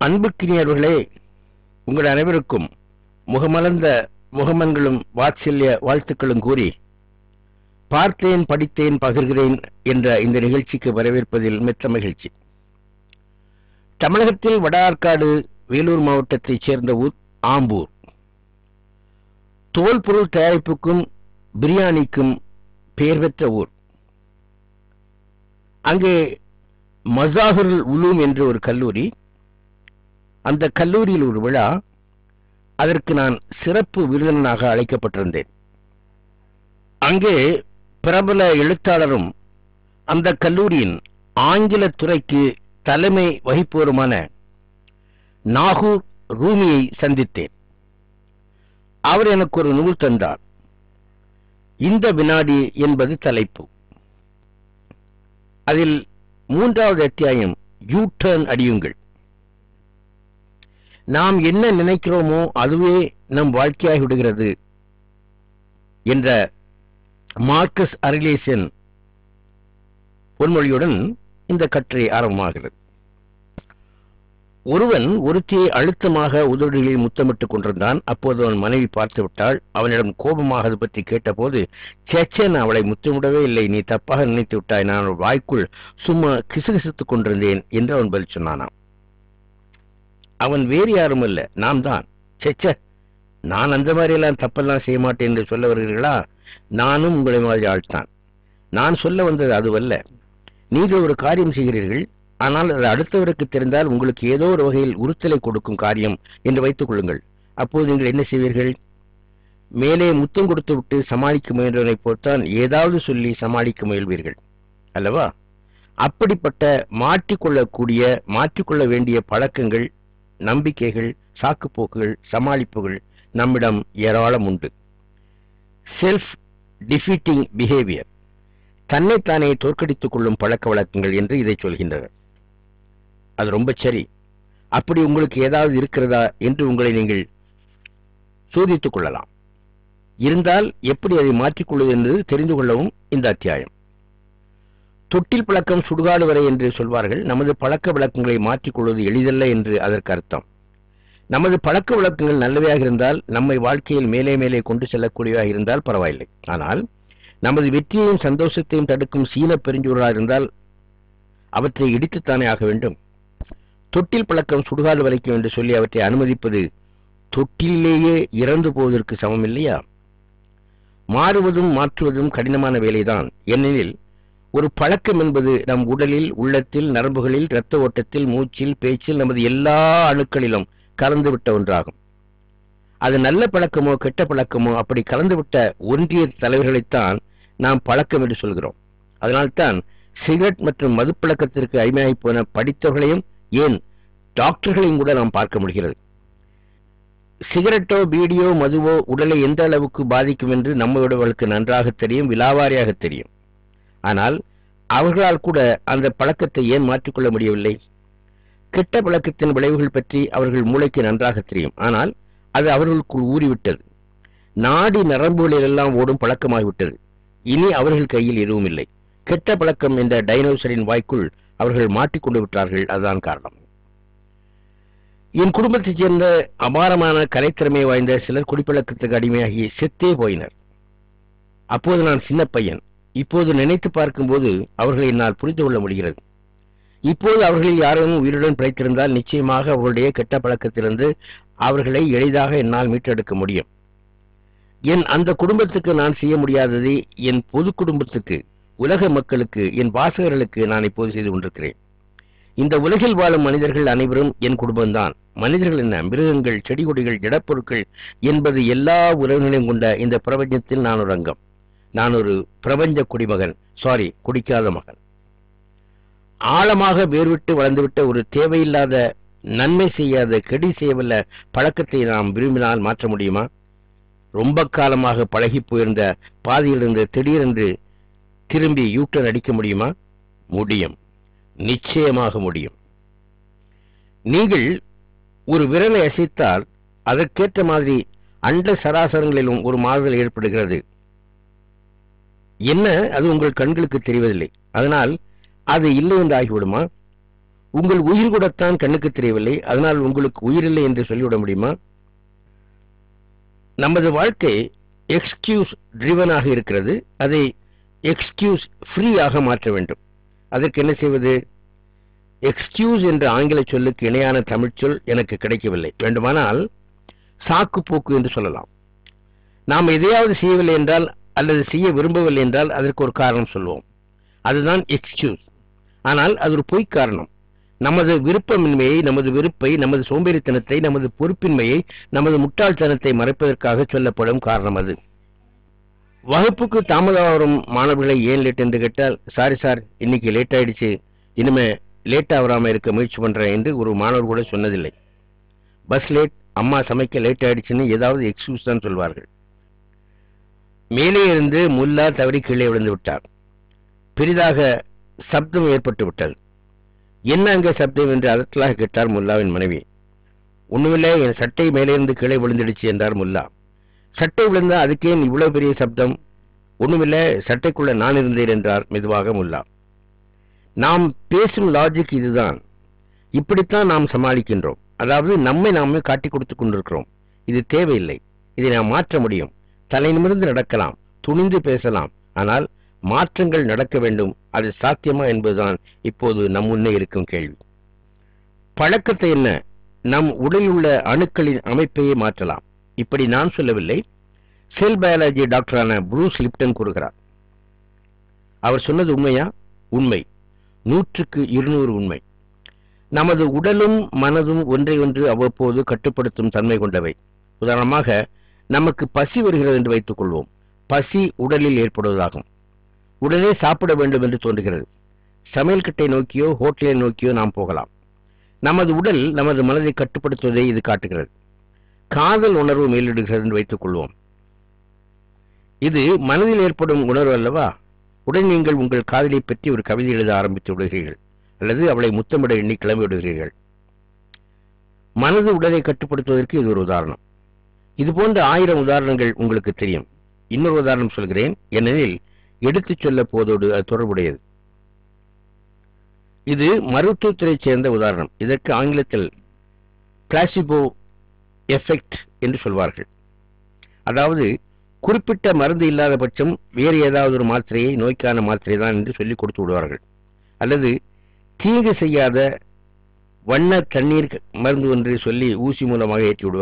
அன்புக்கினியர்களே உங்கள் அனைவருக்கும் முகமலர்ந்த முகமன்களும் வாத்சல்ய வாழ்த்துக்களும் கூறி பார்த்தேன் படித்தேன் பகிர்கிறேன் என்ற இந்த நிகழ்ச்சிக்கு வரவேற்பதில் மெத்த மகிழ்ச்சி. தமிழகத்தில் வட ஆற்காடு வேலூர் மாவட்டத்தைச் சேர்ந்த ஊர் ஆம்பூர். தோல் பொருள் தயாரிப்புக்கும் பிரியாணிக்கும் பெயர் பெற்ற ஊர். அங்கே மசாஹருல் உலூம் என்று ஒரு கல்லூரி அந்த கல்லூரியில் ஒரு விழா அதற்கு நான் சிறப்பு விருதனாக அழைக்கப்பட்டிருந்தேன். அங்கே பிரபல எழுத்தாளரும் அந்த கல்லூரியின் ஆங்கில துறைக்கு தலைமை வகிப்பவருமான நாகூர் ரூமியை சந்தித்தேன். அவர் எனக்கு ஒரு நூல் தந்தார். இந்த வினாடி என்பது தலைப்பு. அதில் மூன்றாவது அத்தியாயம் யூ டர்ன் அடியுங்கள். நாம் என்ன நினைக்கிறோமோ அதுவே நம் வாழ்க்கையாகி விடுகிறது என்ற மார்க்கஸ் அரிலேசன் பொன்மொழியுடன் இந்த கற்றை ஆரம்பமாகிறது. ஒருவன் ஒருத்தியை அழுத்தமாக உதடுகளில் முத்தமிட்டுக் கொண்டிருந்தான். அப்போது அவன் மனைவி பார்த்து விட்டாள் அவனிடம் கோபமாக அது பற்றி கேட்டபோது சேச்சே நான் அவளை முத்தமிடவே இல்லை. நீ தப்பாக நினைத்து விட்டாய். நான் வாய்க்குள் சும்மா கிசுகிசுத்துக் கொண்டிருந்தேன் என்று அவன் பதில் சொன்னானாம். அவன் வேறு யாரும் அல்ல நாம் தான். செச்ச நான் அந்த மாதிரியெல்லாம் தப்பெல்லாம் செய்ய மாட்டேன் என்று சொல்ல வருகிறீர்களா? நானும் உங்களை மாதிரி ஆழ்த்தான் நான் சொல்ல வந்தது அதுவல்ல. நீங்கள் ஒரு காரியம் செய்கிறீர்கள் ஆனால் அது அடுத்தவருக்கு தெரிந்தால் உங்களுக்கு ஏதோ ஒரு வகையில் உறுத்தலை கொடுக்கும் காரியம் என்று வைத்துக் கொள்ளுங்கள். அப்போது நீங்கள் என்ன செய்வீர்கள்? மேலே முத்தம் கொடுத்து விட்டு சமாளிக்க முயன்றவனை போல்தான் ஏதாவது சொல்லி சமாளிக்க முயல்வீர்கள். அல்லவா? அப்படிப்பட்ட மாற்றிக்கொள்ளக்கூடிய மாற்றிக்கொள்ள வேண்டிய பழக்கங்கள் நம்பிக்கைகள் சாக்குப்போக்குகள் சமாளிப்புகள் நம்மிடம் ஏராளம் உண்டு. செல்ஃப் டிஃபீட்டிங் பிஹேவியர் தன்னைத்தானே தோற்கடித்துக் கொள்ளும் பழக்க வழக்கங்கள் என்று இதை சொல்கின்றனர். அது ரொம்ப சரி. அப்படி உங்களுக்கு ஏதாவது இருக்கிறதா என்று உங்களை நீங்கள் சோதித்துக் கொள்ளலாம். இருந்தால் எப்படி அதை மாற்றிக்கொள்வது என்பது தெரிந்து கொள்ளவும் இந்த அத்தியாயம். தொட்டில் பழக்கம் சுடுகாடு வரை என்று சொல்வார்கள். நமது பழக்க வழக்கங்களை மாற்றிக்கொள்வது எளிதல்ல என்று அதற்கு அர்த்தம். நமது பழக்க வழக்கங்கள் நல்லவையாக இருந்தால் நம்மை வாழ்க்கையில் மேலே மேலே கொண்டு செல்லக்கூடியவையாக இருந்தால் பரவாயில்லை. ஆனால் நமது வெற்றியையும் சந்தோஷத்தையும் தடுக்கும் சீன பெருஞ்சூழலாக இருந்தால் அவற்றை இடித்துத்தானே ஆக வேண்டும். தொட்டில் பழக்கம் சுடுகாடு வரைக்கும் என்று சொல்லி அவற்றை அனுமதிப்பது தொட்டிலேயே இறந்து போவதற்கு சமம் இல்லையா மாறுவதும் மாற்றுவதும் கடினமான வேலைதான். ஏனெனில் ஒரு பழக்கம் என்பது நம் உடலில் உள்ளத்தில் நரம்புகளில் இரத்த ஓட்டத்தில் மூச்சில் பேச்சில் நமது எல்லா அணுக்களிலும் கலந்துவிட்ட ஒன்றாகும். அது நல்ல பழக்கமோ கெட்ட பழக்கமோ அப்படி கலந்துவிட்ட ஒன்றிய தலைவர்களைத்தான் நாம் பழக்கம் என்று சொல்கிறோம். அதனால்தான் சிகரெட் மற்றும் மதுப்பழக்கத்திற்கு அடிமையாகி போன படித்தவர்களையும் ஏன் டாக்டர்களையும் கூட நாம் பார்க்க முடிகிறது. சிகரெட்டோ பீடியோ மதுவோ உடலை எந்த அளவுக்கு பாதிக்கும் என்று நம்மளுக்கு நன்றாக தெரியும் விலாவாரியாக தெரியும். அவர்களால் கூட அந்த பழக்கத்தை ஏன் மாற்றிக்கொள்ள முடியவில்லை? கெட்ட பழக்கத்தின் விளைவுகள் பற்றி அவர்கள் மூளைக்கு நன்றாக தெரியும். ஆனால் அது அவர்களுக்குள் ஊறிவிட்டது. நாடி நரம்புகளிலெல்லாம் ஓடும் பழக்கமாகிவிட்டது. இனி அவர்கள் கையில் எதுவும் இல்லை. கெட்ட பழக்கம் என்ற டைனோசரின் வாய்க்குள் அவர்கள் மாட்டிக்கொண்டு விட்டார்கள். அதுதான் காரணம். என் குடும்பத்தைச் சேர்ந்த அபாரமான கலைத்திறமை வாய்ந்த சிலர் குடிப்பழக்கத்துக்கு அடிமையாகி செத்தே போயினர். அப்போது நான் சின்ன பையன். இப்போது நினைத்து பார்க்கும்போது அவர்களை என்னால் புரிந்து கொள்ள முடிகிறது. இப்போது அவர்களில் யாரும் உயிருடன் பிழைத்திருந்தால் நிச்சயமாக அவர்களுடைய கெட்ட பழக்கத்திலிருந்து அவர்களை எளிதாக என்னால் மீட்டெடுக்க முடியும். என் அந்த குடும்பத்துக்கு நான் செய்ய முடியாததை என் பொது குடும்பத்துக்கு உலக மக்களுக்கு என் வாசகர்களுக்கு நான் இப்போது செய்து கொண்டிருக்கிறேன். இந்த உலகில் வாழும் மனிதர்கள் அனைவரும் என் குடும்பம்தான். மனிதர்கள் என்ன? மிருகங்கள் செடி கொடிகள் ஜடப்பொருட்கள் என்பது எல்லா உறவுகளையும் கொண்ட இந்த பிரபஞ்சத்தில் நான் ஒரு அங்கம். நான் ஒரு பிரபஞ்ச குடிமகன். சாரி குடிக்காத மகன். ஆழமாக வேர்விட்டு வளர்ந்துவிட்ட ஒரு தேவையில்லாத நன்மை செய்யாத கெடி செய்யவல்ல பழக்கத்தை நாம் விரும்பினால் மாற்ற முடியுமா? ரொம்ப காலமாக பழகி போயிருந்த பாதியிலிருந்து திடீரென்று திரும்பி யூட்டன் அடிக்க முடியுமா? முடியும். நிச்சயமாக முடியும். நீங்கள் ஒரு விரலை அசைத்தால் அதற்கேற்ற மாதிரி அண்ட சராசரங்களிலும் ஒரு மாறுதல் ஏற்படுகிறது. என்ன அது உங்கள் கண்களுக்கு தெரிவதில்லை. அதனால் அது இல்லை என்று ஆகிவிடுமா? உங்கள் உயிர் கூடத்தான் கண்ணுக்கு தெரியவில்லை. அதனால் உங்களுக்கு உயிரில்லை என்று சொல்லிவிட முடியுமா? நமது வாழ்க்கை எக்ஸ்கியூஸ் ட்ரிவனாக இருக்கிறது. அதை எக்ஸ்கியூஸ் ஃப்ரீயாக மாற்ற வேண்டும். அதற்கு என்ன செய்வது? எக்ஸ்கியூஸ் என்ற ஆங்கில சொல்லுக்கு இணையான தமிழ்ச்சொல் எனக்கு கிடைக்கவில்லை. வேண்டுமானால் சாக்கு போக்கு என்று சொல்லலாம். நாம் எதையாவது செய்யவில்லை என்றால் அல்லது செய்ய விரும்பவில்லை என்றால் அதற்கு ஒரு காரணம் சொல்வோம் அதுதான் எக்ஸ்கியூஸ் ஆனால் அது ஒரு பொய் காரணம். நமது விருப்பமின்மையை நமது வெறுப்பை நமது சோம்பேறித்தனத்தை நமது பொறுப்பின்மையை நமது முட்டாள்தனத்தை மறைப்பதற்காக சொல்லப்படும் காரணம் அது. வகுப்புக்கு தாமதம் வரும் மாணவர்களை ஏன் லேட் என்று கேட்டால் சாரி சார் இன்னைக்கு லேட் ஆயிடுச்சு. இனிமே லேட்டாக வராமல் இருக்க முயற்சி பண்றேன் என்று ஒரு மாணவர் கூட சொன்னதில்லை. பஸ் லேட் அம்மா சமைக்க லேட் ஆயிடுச்சுன்னு ஏதாவது எக்ஸ்கியூஸ் தான் சொல்வார்கள். மேலே இருந்து முல்லா தவறி கீழே விழுந்து விட்டார் பெரிதாக சப்தம் ஏற்பட்டு விட்டது. என்ன அங்கே சப்தம் என்று அதட்டலாக கேட்டார் முல்லாவின் மனைவி. ஒண்ணுமில்லை என் சட்டை மேலிருந்து கீழே விழுந்துடுச்சு என்றார் முல்லா. சட்டை விழுந்தா அதுக்கே இவ்வளவு பெரிய சப்தம்? ஒண்ணுமில்லை சட்டைக்குள்ள நான் இருந்தேன் என்றார் மெதுவாக முல்லா. நாம் பேசும் லாஜிக் இதுதான். இப்படித்தான் நாம் சமாளிக்கின்றோம். அதாவது நம்மை நாமே காட்டிக் கொடுத்து கொண்டிருக்கிறோம். இது தேவையில்லை. இதை நாம் மாற்ற முடியும். தலை நிமிர்ந்து நடக்கலாம் துணிந்து பேசலாம். ஆனால் மாற்றங்கள் நடக்க வேண்டும். அது சாத்தியமா என்பதுதான் இப்போது நம் முன்னே இருக்கும் கேள்வி. பழக்கத்தை என்ன? நம் உடலில் உள்ள அணுக்களின் அமைப்பையே மாற்றலாம். இப்படி நான் சொல்லவில்லை. செல் பயாலஜி டாக்டரான புரூஸ் லிப்டன் கூறுகிறார். அவர் சொன்னது உண்மையா? உண்மை. நூற்றுக்கு இருநூறு உண்மை. நமது உடலும் மனதும் ஒன்றை ஒன்று அவ்வப்போது கட்டுப்படுத்தும் தன்மை கொண்டவை. உதாரணமாக நமக்கு பசி வருகிறது என்று வைத்துக் கொள்வோம். பசி உடலில் ஏற்படுவதாகும். உடனே சாப்பிட வேண்டும் என்று தோன்றுகிறது. சமையல் கட்டை நோக்கியோ ஹோட்டலை நோக்கியோ நாம் போகலாம். நமது உடல் நமது மனதை கட்டுப்படுத்துவதை இது காட்டுகிறது. காதல் உணர்வு மேலிடுகிறது என்று வைத்துக் கொள்வோம். இது மனதில் ஏற்படும் உணர்வு அல்லவா? உடனே நீங்கள் உங்கள் காதலை பற்றி ஒரு கவிதை எழுத ஆரம்பித்து விடுகிறீர்கள். அல்லது அவளை முத்தமிட எண்ணி கிளம்பி விடுகிறீர்கள். மனது உடலை கட்டுப்படுத்துவதற்கு இது ஒரு உதாரணம். இது போன்ற ஆயிரம் உதாரணங்கள் உங்களுக்கு தெரியும். இன்னொரு உதாரணம் சொல்கிறேன். ஏனெனில் எடுத்துச் சொல்ல போதோடு அது தொடர்புடையது. இது மருத்துவத்துறையைச் சேர்ந்த உதாரணம். இதற்கு ஆங்கிலத்தில் பிளாசிபோ எஃபெக்ட் என்று சொல்வார்கள். அதாவது குறிப்பிட்ட மருந்து இல்லாத பட்சம் வேறு ஏதாவது ஒரு மாத்திரையை நோய்க்கான மாத்திரை தான் என்று சொல்லி கொடுத்து விடுவார்கள். அல்லது தீங்கு செய்யாத வண்ண தண்ணீர் மருந்து ஒன்றை சொல்லி ஊசி மூலமாக ஏற்றி விடுவார்